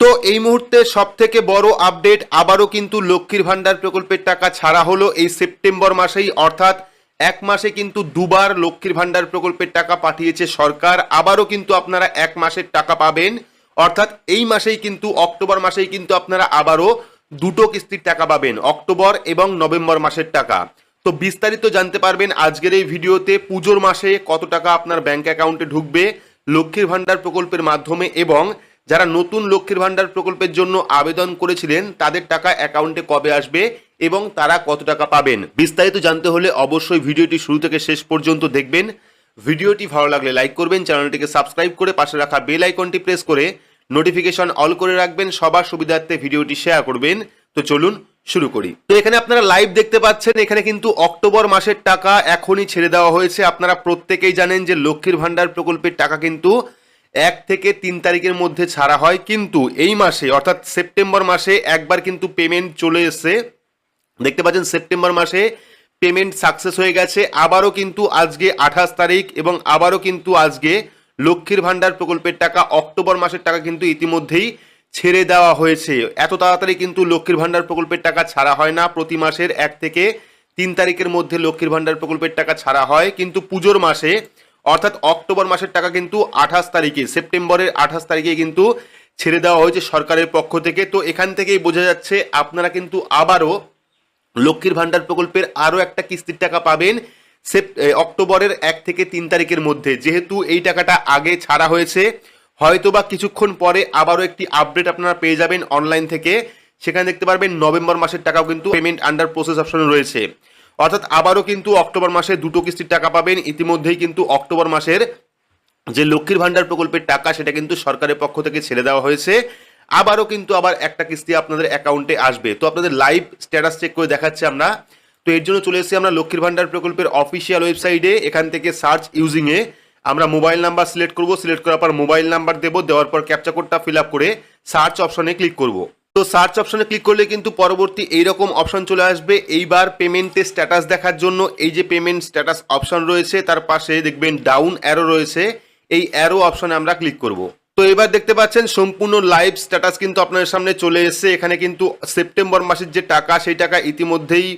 তো এই মুহূর্তে সব থেকে বড় আপডেট আবারও কিন্তু লক্ষ্মীর ভাণ্ডার প্রকল্পের টাকা ছাড়া হলো এই সেপ্টেম্বর মাসেই। অর্থাৎ এক মাসে কিন্তু দুবার লক্ষ্মীর ভাণ্ডার প্রকল্পের টাকা পাঠিয়েছে সরকার। আবারও কিন্তু আপনারা এক মাসের টাকা পাবেন। অর্থাৎ এই মাসেই কিন্তু, অক্টোবর মাসেই কিন্তু আপনারা আবারও দুটো কিস্তির টাকা পাবেন, অক্টোবর এবং নভেম্বর মাসের টাকা। তো বিস্তারিত জানতে পারবেন আজকের এই ভিডিওতে পুজোর মাসে কত টাকা আপনার ব্যাংক অ্যাকাউন্টে ঢুকবে, লক্ষ্মীর ভাণ্ডার প্রকল্পের মাধ্যমে এবং যারা নতুন লক্ষ্মীর ভাণ্ডার প্রকল্পের জন্য আবেদন করেছিলেন, তাদের টাকা অ্যাকাউন্টে কবে আসবে এবং তারা কত টাকা পাবেন? বিস্তারিত জানতে হলে অবশ্যই ভিডিওটি শুরু থেকে শেষ পর্যন্ত দেখবেন। ভিডিওটি ভালো লাগলে লাইক করবেন, চ্যানেলটিকে সাবস্ক্রাইব করে পাশে রাখা বেল আইকনটি প্রেস করে নোটিফিকেশন অল করে রাখবেন, সবার সুবিধার্থে ভিডিওটি শেয়ার করবেন। তো চলুন শুরু করি। তো এখানে আপনারা লাইভ দেখতে পাচ্ছেন, এখানে কিন্তু অক্টোবর মাসের টাকা এখনই ছেড়ে দেওয়া হয়েছে। আপনারা প্রত্যেকেই জানেন যে লক্ষ্মীর ভাণ্ডার প্রকল্পের টাকা কিন্তু এক থেকে তিন তারিখের মধ্যে ছাড়া হয়, কিন্তু এই মাসে, অর্থাৎ সেপ্টেম্বর মাসে একবার কিন্তু পেমেন্ট চলে এসছে। দেখতে পাচ্ছেন, সেপ্টেম্বর মাসে পেমেন্ট সাকসেস হয়ে গেছে। আবারও কিন্তু আজকে আঠাশ তারিখ এবং আবারও কিন্তু আজকে লক্ষ্মীর ভাণ্ডার প্রকল্পের টাকা অক্টোবর মাসের টাকা কিন্তু ইতিমধ্যেই ছেড়ে দেওয়া হয়েছে। এত তাড়াতাড়ি কিন্তু লক্ষ্মীর ভাণ্ডার প্রকল্পের টাকা ছাড়া হয় না। প্রতি মাসের এক থেকে তিন তারিখের মধ্যে লক্ষ্মীর ভাণ্ডার প্রকল্পের টাকা ছাড়া হয়। কিন্তু পুজোর মাসে অর্থাৎ অক্টোবর মাসের টাকা কিন্তু আঠাশ তারিখে, সেপ্টেম্বরের আঠাশ তারিখে কিন্তু ছেড়ে দেওয়া হয়েছে সরকারের পক্ষ থেকে। তো এখান থেকেই বোঝা যাচ্ছে আপনারা কিন্তু আবারও লক্ষ্মীর ভাণ্ডার প্রকল্পের আরও একটা কিস্তির টাকা পাবেন সেপ অক্টোবরের এক থেকে তিন তারিখের মধ্যে। যেহেতু এই টাকাটা আগে ছাড়া হয়েছে, হয়তোবা কিছুক্ষণ পরে আবারও একটি আপডেট আপনারা পেয়ে যাবেন অনলাইন থেকে। সেখানে দেখতে পারবেন নভেম্বর মাসের টাকাও কিন্তু পেমেন্ট আন্ডার প্রসেস অপশন রয়েছে। অর্থাৎ আবারও কিন্তু অক্টোবর মাসে দুটো কিস্তির টাকা পাবেন। ইতিমধ্যেই কিন্তু অক্টোবর মাসের যে লক্ষ্মীর ভাণ্ডার প্রকল্পের টাকা, সেটা কিন্তু সরকারের পক্ষ থেকে ছেড়ে দেওয়া হয়েছে। আবারও কিন্তু আবার একটা কিস্তি আপনাদের অ্যাকাউন্টে আসবে। তো আপনাদের লাইভ স্ট্যাটাস চেক করে দেখাচ্ছি আমরা। তো এর জন্য চলে এসেছি আমরা লক্ষ্মীর ভাণ্ডার প্রকল্পের অফিসিয়াল ওয়েবসাইটে। এখান থেকে সার্চ ইউজিংয়ে আমরা মোবাইল নাম্বার সিলেক্ট করব। সিলেক্ট করার পর মোবাইল নাম্বার দেবো। দেওয়ার পর ক্যাপচা কোডটা ফিল আপ করে সার্চ অপশনে ক্লিক করব। তো সার্চ অপশনে ক্লিক করলে কিন্তু পরবর্তী এইরকম অপশন চলে আসবে। এইবার পেমেন্টের স্ট্যাটাস দেখার জন্য এই যে পেমেন্ট স্ট্যাটাস অপশন রয়েছে, তার পাশে দেখবেন ডাউন অ্যারো রয়েছে। এই অ্যারো অপশনে আমরা ক্লিক করব। তো এবার দেখতে পাচ্ছেন, সম্পূর্ণ লাইভ স্ট্যাটাস কিন্তু আপনাদের সামনে চলে এসেছে। এখানে কিন্তু সেপ্টেম্বর মাসের যে টাকা, সেই টাকা ইতিমধ্যেই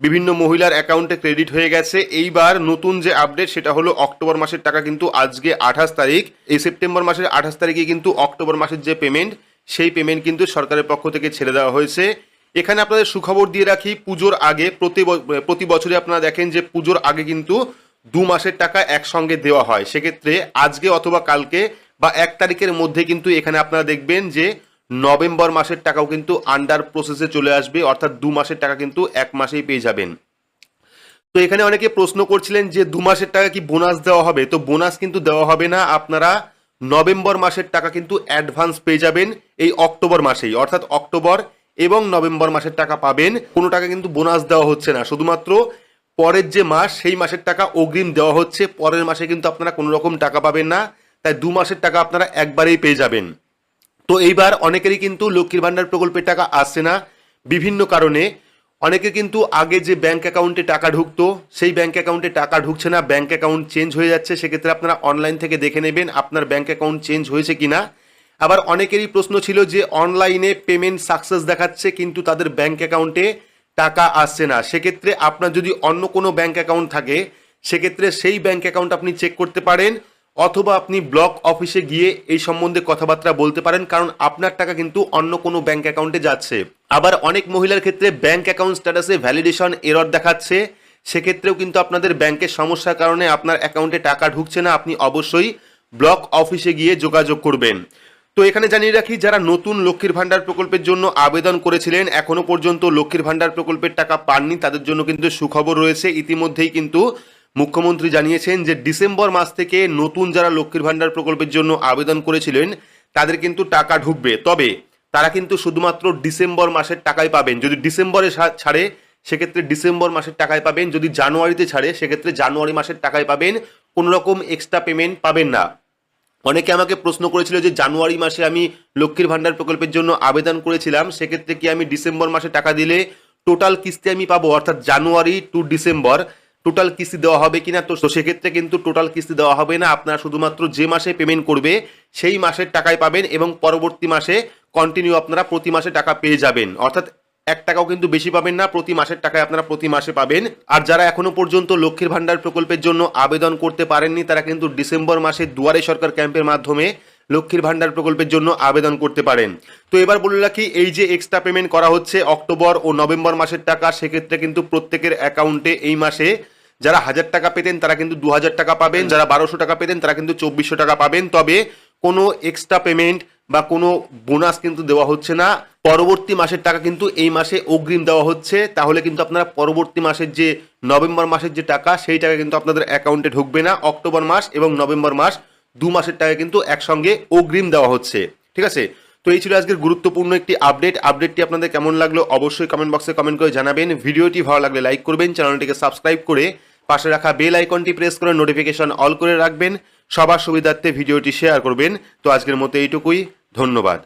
বিভিন্ন মহিলার অ্যাকাউন্টে ক্রেডিট হয়ে গেছে। এইবার নতুন যে আপডেট সেটা হলো অক্টোবর মাসের টাকা কিন্তু আজকে আঠাশ তারিখ। এই সেপ্টেম্বর মাসের আঠাশ তারিখে কিন্তু অক্টোবর মাসের যে পেমেন্ট সেই পেমেন্ট কিন্তু সরকারের পক্ষ থেকে ছেড়ে দেওয়া হয়েছে। এখানে আপনাদের সুখবর দিয়ে রাখি, পুজোর আগে প্রতি প্রতি বছরে আপনারা দেখেন যে পুজোর আগে কিন্তু দু মাসের টাকা একসঙ্গে দেওয়া হয়। সেক্ষেত্রে আজকে অথবা কালকে বা এক তারিখের মধ্যে কিন্তু এখানে আপনারা দেখবেন যে নভেম্বর মাসের টাকাও কিন্তু আন্ডার প্রসেসে চলে আসবে, অর্থাৎ দু মাসের টাকা কিন্তু এক মাসেই পেয়ে যাবেন। তো এখানে অনেকে প্রশ্ন করছিলেন যে দু মাসের টাকা কি বোনাস দেওয়া হবে? তো বোনাস কিন্তু দেওয়া হবে না। আপনারা নভেম্বর মাসের টাকা কিন্তু অ্যাডভান্স পেয়ে যাবেন এই অক্টোবর মাসেই। অর্থাৎ অক্টোবর এবং নভেম্বর মাসের টাকা পাবেন। কোনো টাকা কিন্তু বোনাস দেওয়া হচ্ছে না। শুধুমাত্র পরের যে মাস, সেই মাসের টাকা অগ্রিম দেওয়া হচ্ছে। পরের মাসে কিন্তু আপনারা কোনো রকম টাকা পাবেন না। তাই দু মাসের টাকা আপনারা একবারেই পেয়ে যাবেন। তো এইবার অনেকেরই কিন্তু লক্ষ্মীর ভাণ্ডার প্রকল্পের টাকা আসছে না। বিভিন্ন কারণে অনেকে কিন্তু আগে যে ব্যাঙ্ক অ্যাকাউন্টে টাকা ঢুকতো, সেই ব্যাঙ্ক অ্যাকাউন্টে টাকা ঢুকছে না ব্যাঙ্ক অ্যাকাউন্ট চেঞ্জ হয়ে যাচ্ছে, সেক্ষেত্রে আপনারা অনলাইন থেকে দেখে নেবেন আপনার ব্যাঙ্ক অ্যাকাউন্ট চেঞ্জ হয়েছে কিনা। আবার অনেকেরই প্রশ্ন ছিল যে অনলাইনে পেমেন্ট সাকসেস দেখাচ্ছে, কিন্তু তাদের ব্যাঙ্ক অ্যাকাউন্টে টাকা আসছে না। সেক্ষেত্রে আপনার যদি অন্য কোনো ব্যাঙ্ক অ্যাকাউন্ট থাকে, সেক্ষেত্রে সেই ব্যাঙ্ক অ্যাকাউন্ট আপনি চেক করতে পারেন। অথবা আপনি ব্লক অফিসে গিয়ে এই সম্বন্ধে কথাবার্তা বলতে পারেন, কারণ আপনার টাকা কিন্তু অন্য কোনো ব্যাংক অ্যাকাউন্টে যাচ্ছে। আবার অনেক মহিলার ক্ষেত্রে ব্যাংক অ্যাকাউন্ট স্ট্যাটাসে ভ্যালিডেশন এরর দেখাচ্ছে। সেক্ষেত্রেও কিন্তু আপনাদের ব্যাংকের সমস্যার কারণে আপনার অ্যাকাউন্টে টাকা ঢুকছে না। আপনি অবশ্যই ব্লক অফিসে গিয়ে যোগাযোগ করবেন। তো এখানে জানিয়ে রাখি, যারা নতুন লক্ষ্মীর ভাণ্ডার প্রকল্পের জন্য আবেদন করেছিলেন, এখনও পর্যন্ত লক্ষ্মীর ভাণ্ডার প্রকল্পের টাকা পাননি। তাদের জন্য কিন্তু সুখবর রয়েছে। ইতিমধ্যেই কিন্তু মুখ্যমন্ত্রী জানিয়েছেন যে ডিসেম্বর মাস থেকে নতুন যারা লক্ষ্মীর ভাণ্ডার প্রকল্পের জন্য আবেদন করেছিলেন, তাদের কিন্তু টাকা ঢুকবে। তবে তারা কিন্তু শুধুমাত্র ডিসেম্বর মাসের টাকাই পাবেন। যদি ডিসেম্বরে ছাড়ে, সেক্ষেত্রে ডিসেম্বর মাসের টাকায় পাবেন। যদি জানুয়ারিতে ছাড়ে, সেক্ষেত্রে জানুয়ারি মাসের টাকায় পাবেন। কোনো রকম এক্সট্রা পেমেন্ট পাবেন না। অনেকে আমাকে প্রশ্ন করেছিল যে জানুয়ারি মাসে আমি লক্ষ্মীর ভাণ্ডার প্রকল্পের জন্য আবেদন করেছিলাম, সেক্ষেত্রে কি আমি ডিসেম্বর মাসে টাকা দিলে টোটাল কিস্তি আমি পাবো? অর্থাৎ জানুয়ারি টু ডিসেম্বর টোটাল কিস্তি দেওয়া হবে কিনা? তো সেক্ষেত্রে কিন্তু টোটাল কিস্তি দেওয়া হবে না। আপনারা শুধুমাত্র যে মাসে পেমেন্ট করবে, সেই মাসের টাকায় পাবেন এবং পরবর্তী মাসে কন্টিনিউ আপনারা প্রতি মাসে টাকা পেয়ে যাবেন। অর্থাৎ এক টাকাও কিন্তু বেশি পাবেন না, প্রতি মাসের টাকায় আপনারা প্রতি মাসে পাবেন। আর যারা এখনও পর্যন্ত লক্ষ্মীর ভান্ডার প্রকল্পের জন্য আবেদন করতে পারেননি, তারা কিন্তু ডিসেম্বর মাসে দুয়ারে সরকার ক্যাম্পের মাধ্যমে লক্ষ্মীর ভান্ডার প্রকল্পের জন্য আবেদন করতে পারেন। তো এবার বলে রাখি, এই যে এক্সট্রা পেমেন্ট করা হচ্ছে অক্টোবর ও নভেম্বর মাসের টাকা, সেক্ষেত্রে কিন্তু প্রত্যেকের অ্যাকাউন্টে এই মাসে যারা হাজার টাকা পেতেন, তারা কিন্তু দু হাজার টাকা পাবেন। যারা বারোশো টাকা পেতেন, তারা কিন্তু চব্বিশশো টাকা পাবেন। তবে কোনো এক্সট্রা পেমেন্ট বা কোনো বোনাস কিন্তু দেওয়া হচ্ছে না। পরবর্তী মাসের টাকা কিন্তু এই মাসে অগ্রিম দেওয়া হচ্ছে। তাহলে কিন্তু আপনারা পরবর্তী মাসের যে নভেম্বর মাসের যে টাকা, সেই টাকা কিন্তু আপনাদের অ্যাকাউন্টে ঢুকবে না। অক্টোবর মাস এবং নভেম্বর মাস দু মাসের টাকা কিন্তু একসঙ্গে অগ্রিম দেওয়া হচ্ছে। ঠিক আছে? তো এই ছিল আজকের গুরুত্বপূর্ণ একটি আপডেট আপডেটটি আপনাদের কেমন লাগল অবশ্যই কমেন্ট বক্সে কমেন্ট করে জানাবেন। ভিডিওটি ভালো লাগলে লাইক করবেন। চ্যানেলটিকে সাবস্ক্রাইব করে পাশে রাখা বেল আইকনটি প্রেস করে নোটিফিকেশন অল করে রাখবেন। সবার সুবিধার্থে ভিডিওটি শেয়ার করবেন। তো আজকের মতো এইটুকুই। ধন্যবাদ।